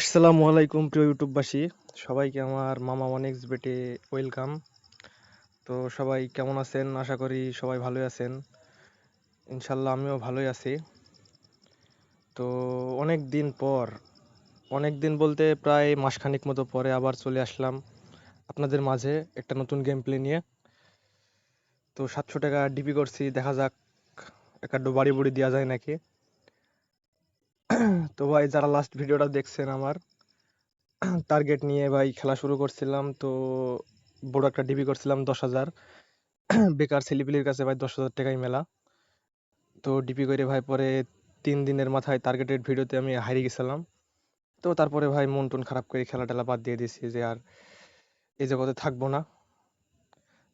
আসসালামু আলাইকুম প্রিয় ইউটিউববাসী। সবাইকে আমার মামা অনেক্স বেটে ওয়েলকাম। তো সবাই কেমন আছেন? আশা করি সবাই ভালোই আছেন। ইনশাল্লাহ আমিও ভালোই আছি। তো অনেক দিন পর, অনেক দিন বলতে প্রায় মাসখানেক মতো পরে আবার চলে আসলাম আপনাদের মাঝে একটা নতুন গেম প্লে নিয়ে। তো সাতশো টাকা ডিপি করছি, দেখা যাক, একটা বাড়ি বুড়ি দেওয়া যায় নাকি। তো ভাই যারা লাস্ট ভিডিওটা দেখছেন আমার টার্গেট নিয়ে ভাই খেলা শুরু করছিলাম, তো বড় একটা ডিবি করছিলাম দশ হাজার। বেকার ছেলেপিলির কাছে ভাই দশ হাজার টাকাই মেলা। তো ডিপি করে ভাই পরে তিন দিনের মাথায় টার্গেটেড ভিডিওতে আমি হারিয়ে গেছিলাম। তো তারপরে ভাই মন টন খারাপ করে খেলা টেলা বাদ দিয়ে দিয়েছি যে আর এই জগতে থাকব না।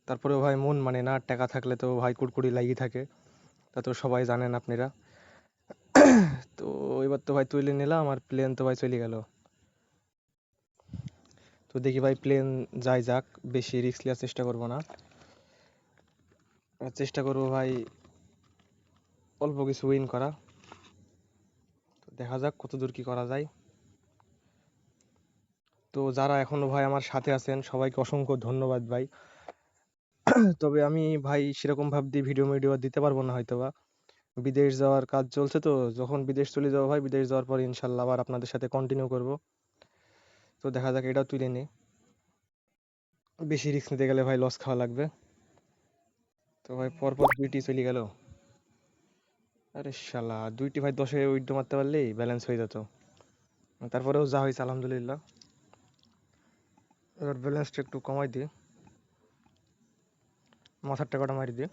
তারপরেও ভাই মন মানে না, টাকা থাকলে তো ভাই কুড়কুড়ি লাগিয়ে থাকে। তা তো সবাই জানেন আপনারা। তো এবার তো ভাই তুলে নিলাম আর প্লেন তো ভাই চলে গেল। তো দেখি ভাই প্লেন যাই যাক, বেশি রিস্ক নেওয়ার চেষ্টা করব না। চেষ্টা করব ভাই অল্প কিছু উইন করা। দেখা যাক কত দূর কি করা যায়। তো যারা এখনও ভাই আমার সাথে আছেন, সবাইকে অসংখ্য ধন্যবাদ ভাই। তবে আমি ভাই সেরকম ভাব দিয়ে ভিডিও মিডিও দিতে পারব না হয়তোবা। বিদেশ যাওয়ার কাজ চলছে তো, যখন বিদেশ চলে যাব ভাই বিদেশ যাওয়ার পর ইনশাল্লাহ আবার আপনাদের সাথে কন্টিনিউ করব। তো দেখা যাক এটাও তুলে নি। বেশি রিস্ক নিতে গেলে ভাই লস খাওয়া লাগবে। তো ভাই পরপর দুইটি চলে গেল। আরে শালা, দুইটি ভাই দশে উইড্রো মারতে পারলেই ব্যালেন্স হয়ে যেত। তারপরেও যা হয়েছে, আলহামদুলিল্লাহ। এবার ব্যালেন্সটা একটু কমাই দিই মাথার টাকাটা মারি দিয়ে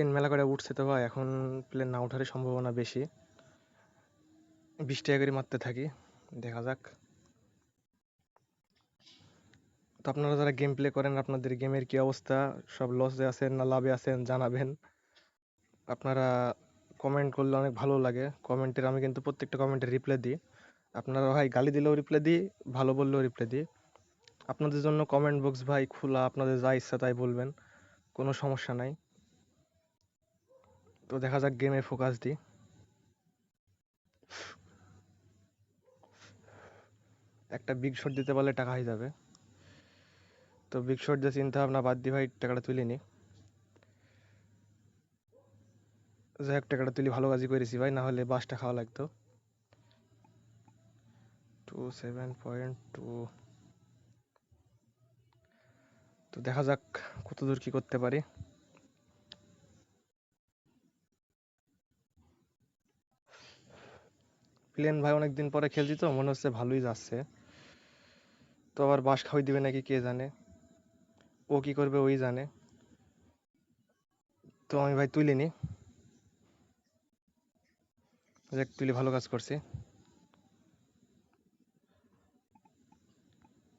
প্লেন মেলা করে উঠছে তো ভাই, এখন প্লেন না ওঠারই সম্ভাবনা বেশি। বিশ টাকা মারতে থাকি, দেখা যাক। তো আপনারা যারা গেম প্লে করেন, আপনাদের গেমের কি অবস্থা? সব লসে আছেন না লাভে আছেন, জানাবেন। আপনারা কমেন্ট করলে অনেক ভালো লাগে। কমেন্টের আমি কিন্তু প্রত্যেকটা কমেন্টের রিপ্লাই দিই। আপনারা ভাই গালি দিলেও রিপ্লাই দিই, ভালো বললেও রিপ্লাই দিই। আপনাদের জন্য কমেন্ট বক্স ভাই খোলা, আপনাদের যা ইচ্ছা তাই বলবেন, কোনো সমস্যা নাই। তো দেখা যাক গেমে ফোকাস দিই একটা বিগ শট দিতে পারলে টাকা হয়ে যাবে। তো বিগ শট দিয়ে চিন্তা ভাবনা বাদ দিয়ে ভাই, টাকাটা তুলে যাই হোক, টাকাটা তুলি ভালো কাজই করেছি ভাই, না হলে বাসটা খাওয়া লাগতো। টু সেভেন পয়েন্ট টু তো দেখা যাক কত দূর কি করতে পারি। প্লেন ভাই অনেকদিন পরে খেলছি তো, মনে হচ্ছে ভালোই যাচ্ছে। তো আবার বাস খাওয়াই দিবে নাকি কে জানে? ও কি করবে ওই জানে। তো আমি ভাই তুলে নি। তুলে ভালো কাজ করছি।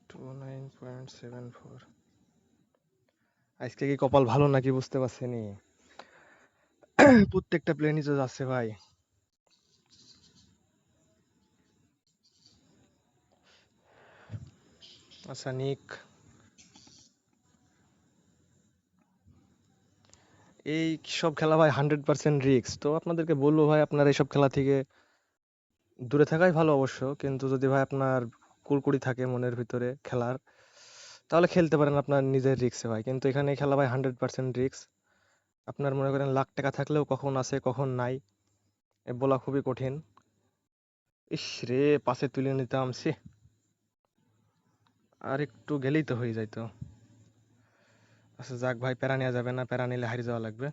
Two nine point seven four. আজকে কি কপাল ভালো নাকি বুঝতে পারছি নি প্রত্যেকটা প্লেনই তো যাচ্ছে ভাই। আচ্ছা নিক। এই সব খেলা ভাই হান্ড্রেড পার্সেন্ট রিস্ক। তো আপনাদেরকে বলব ভাই, আপনার এইসব খেলা থেকে দূরে থাকাই ভালো অবশ্য। কিন্তু যদি ভাই আপনার কুড়কুড়ি থাকে মনের ভিতরে খেলার, তাহলে খেলতে পারেন আপনার নিজের রিস্কে ভাই। কিন্তু এখানে খেলা ভাই হান্ড্রেড পার্সেন্ট রিস্ক। আপনার মনে করেন লাখ টাকা থাকলেও কখন আছে, কখন নাই, এ বলা খুবই কঠিন। ইস রে, পাশে তুলে নিতাম সে আর একটু গেলেই তো হয়ে যাইতো আচ্ছা যাক ভাই, প্যারা নেওয়া যাবে না, প্যারা নিলে হারিয়ে যাওয়া লাগবে।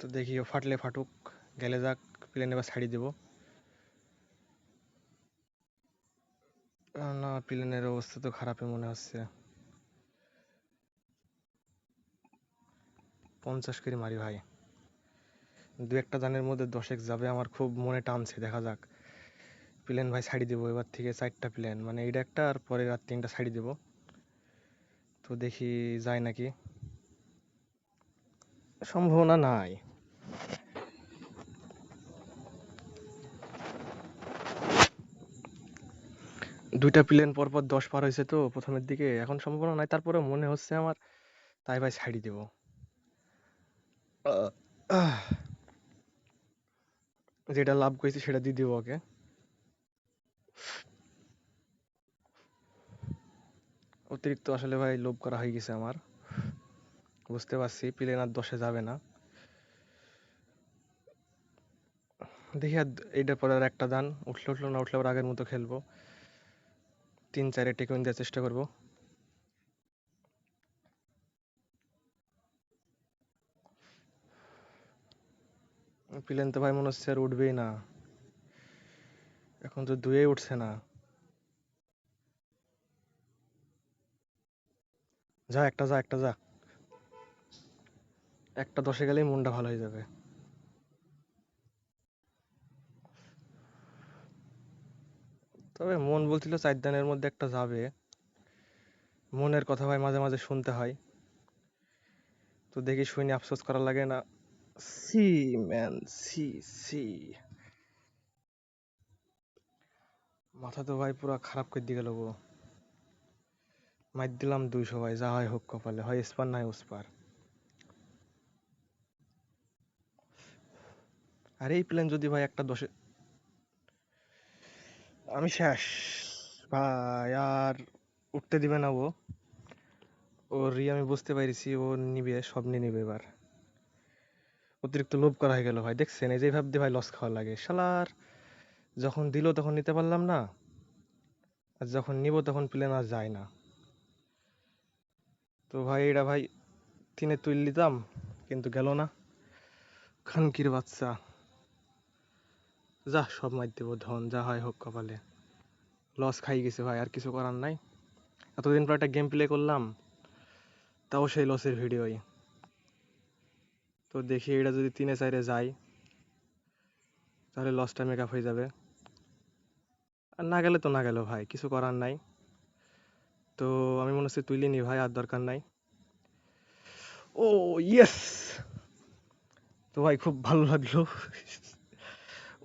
তো দেখি ও ফাটলে ফাটুক, গেলে যাক প্লেন এবার ছাড়িয়ে দেবো। না, প্লেনের অবস্থা তো খারাপই মনে হচ্ছে। পঞ্চাশ করে মারি ভাই। দু একটা জানের মধ্যে দশেক যাবে, আমার খুব মনে টানছে, দেখা যাক। প্লেন ভাই ছাড়িয়ে দেবো, এবার থেকে চারটা প্লেন মানে এইটা একটা আর পরে রাত তিনটা ছাড়িয়ে দেবো। তো দেখি যায় নাকি? সম্ভাবনা নাই। দুইটা প্লেন পর পর দশ পার হয়েছে তো, প্রথমের দিকে এখন সম্ভাবনা নাই তারপরে মনে হচ্ছে আমার, তাই ভাই ছাড়ি দেব। যেটা লাভ করেছি সেটা দিয়ে দিব ওকে। অতিরিক্ত আসলে ভাই লোভ করা হয়ে গেছে আমার। বুঝতে পারছি, প্লেন আর দশে যাবে না। দেখি আর এইটার পরে আর একটা দান, উঠলে উঠল না, উঠলে আবার আগের মতো খেলব। তিন চারে টেকুইন দেওয়ার চেষ্টা করব। প্লেন তো ভাই মনে হচ্ছে আর উঠবেই না। এখন তো দুয়ে উঠছে না। যা, একটা যা একটা যা। একটা দশে গেলেই মনটা ভালো হয়ে যাবে। তবে মন বলছিল চার দিনের মধ্যে একটা যাবে। মনের কথা ভাই মাঝে মাঝে শুনতে হয়। তো দেখি শুনে আফসোস করা লাগে না। সি ম্যান সি সি মাথা তো ভাই পুরো খারাপ করে দিয়ে গেল গো। দিলাম দুইশো ভাই, যা হয় হোক কপালে, হয় স্পার না হয় ওসপার। আর এই প্লেন যদি ভাই একটা দশে আমি শেষ। ভাই, আর উঠতে দিবে না ও। ওর আমি বুঝতে পারছি, ও নিবে, সব নিয়ে নিবে এবার। অতিরিক্ত লোভ করা হয়ে গেল, ভাই। দেখছেন, এই যে ভাবতে ভাই লস খাওয়া লাগে। শালার, যখন দিল তখন নিতে পারলাম না, আর যখন নিব তখন প্লেন আর যায় না। তো ভাই এটা ভাই তিনে তুল নিতাম কিন্তু গেল না। খানকির বাচ্চা। যা, সব মার দেবো, ধন, যা হয় হোক কপালে। লস খাই গেছে ভাই, আর কিছু করার নাই। এতদিন পর একটা গেম প্লে করলাম, তাও সেই লসের ভিডিওই তো দেখি এটা যদি তিনে চাইরে যায়, তাহলে লসটা মেকআপ হয়ে যাবে। আর না গেলে তো না গেল ভাই, কিছু করার নাই। তো আমি মনে হচ্ছে তুইলে নি ভাই, আর দরকার নাই। ও ইয়েস তো ভাই খুব ভালো লাগল।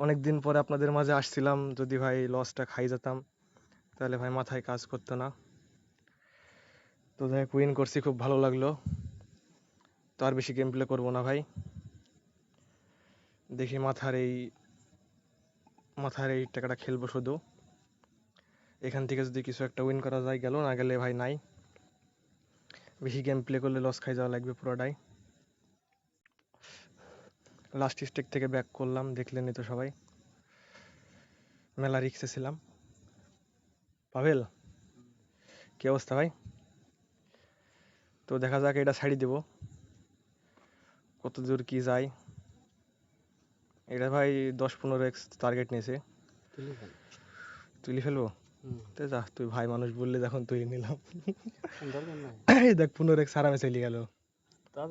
অনেক দিন পরে আপনাদের মাঝে আসছিলাম, যদি ভাই লসটা খাই যেতাম, তাহলে ভাই মাথায় কাজ করতো না। তো যাই কুইন করছি, খুব ভালো লাগল। তো আর বেশি গেম প্লে করব না ভাই। দেখি মাথার এই মাথার এই টাকাটা খেলব শুধু। এখান থেকে যদি কিছু একটা উইন করা যায় গেল, না গেলে ভাই নাই। বেশি গেম প্লে করলে লস খাই যাওয়া লাগবে পুরোটাই। লাস্ট স্টেক থেকে ব্যাক করলাম, দেখলেনই তো সবাই। মেলা রিক্সে ছিলাম। পাভেল, কি অবস্থা ভাই? তো দেখা যাক, এটা ছাড়ি দেব। কত দূর কি যায়? এটা ভাই দশ পনেরো এক্স টার্গেট নিয়েছে। তুলি ফেলব? তো যা তুই ভাই মানুষ বললে যখন তুই নিলাম। এই দেখ পনেরো এক্স আরামে চলে গেল। তা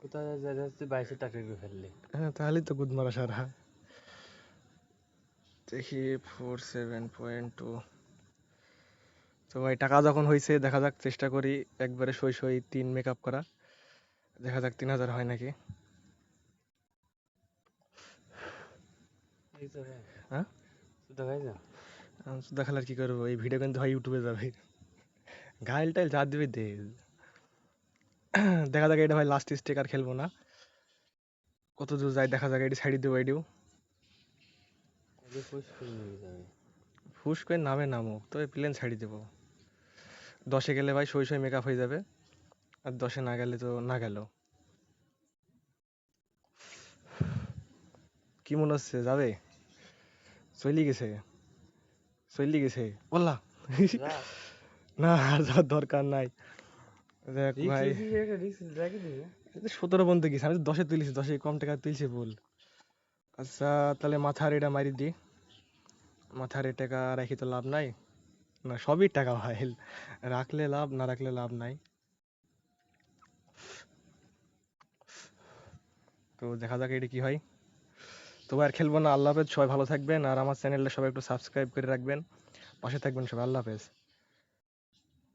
কোথায় যাচ্ছে বাইশে টাকা করে ফেললে। হ্যাঁ তাহলেই তো গুদ মারা সারা। দেখি ফোর সেভেন পয়েন্ট টু তো ভাই টাকা যখন হয়েছে দেখা যাক চেষ্টা করি একবারে সই সই তিন মেকআপ করা। দেখা যাক তিন হাজার হয় নাকি। হ্যাঁ? দেখালে আর কি করব? এই ভিডিও কিন্তু ভাই ইউটিউবে যাবে। ঘাইল টাইল যা দিবে দে। দেখা যাক এটা ভাই লাস্ট স্টেক আর খেলব না। কত দূর যায় দেখা যাক এটি ছাড়ি দেবো এটিও। ফুস করে নামে নামুক তবে প্লেন ছাড়ি দেবো। দশে গেলে ভাই সই সই মেকআপ হয়ে যাবে। আর দশে না গেলে তো না গেল। কি মনে হচ্ছে যাবে? চলি গেছে? চলি গেছে? বললা না আর যাওয়ার দরকার নাই। দেখ ভাই। সতেরো পর্যন্ত গেছে আমি দশে তুলিছি দশে কম টাকা তুলছি ভুল আচ্ছা তাহলে মাথার এটা মারি দি। মাথার টাকা রাখি তো লাভ নাই। না সবই টাকা ভাই। রাখলে লাভ না রাখলে লাভ নাই। তো দেখা যাক এটা কি হয়। তো আর খেলব না, আল্লাহ হাফেজ, সবাই ভালো থাকবেন আর আমার চ্যানেলটা সবাই একটু সাবস্ক্রাইব করে রাখবেন। পাশে থাকবেন সবাই, আল্লাহ হাফেজ।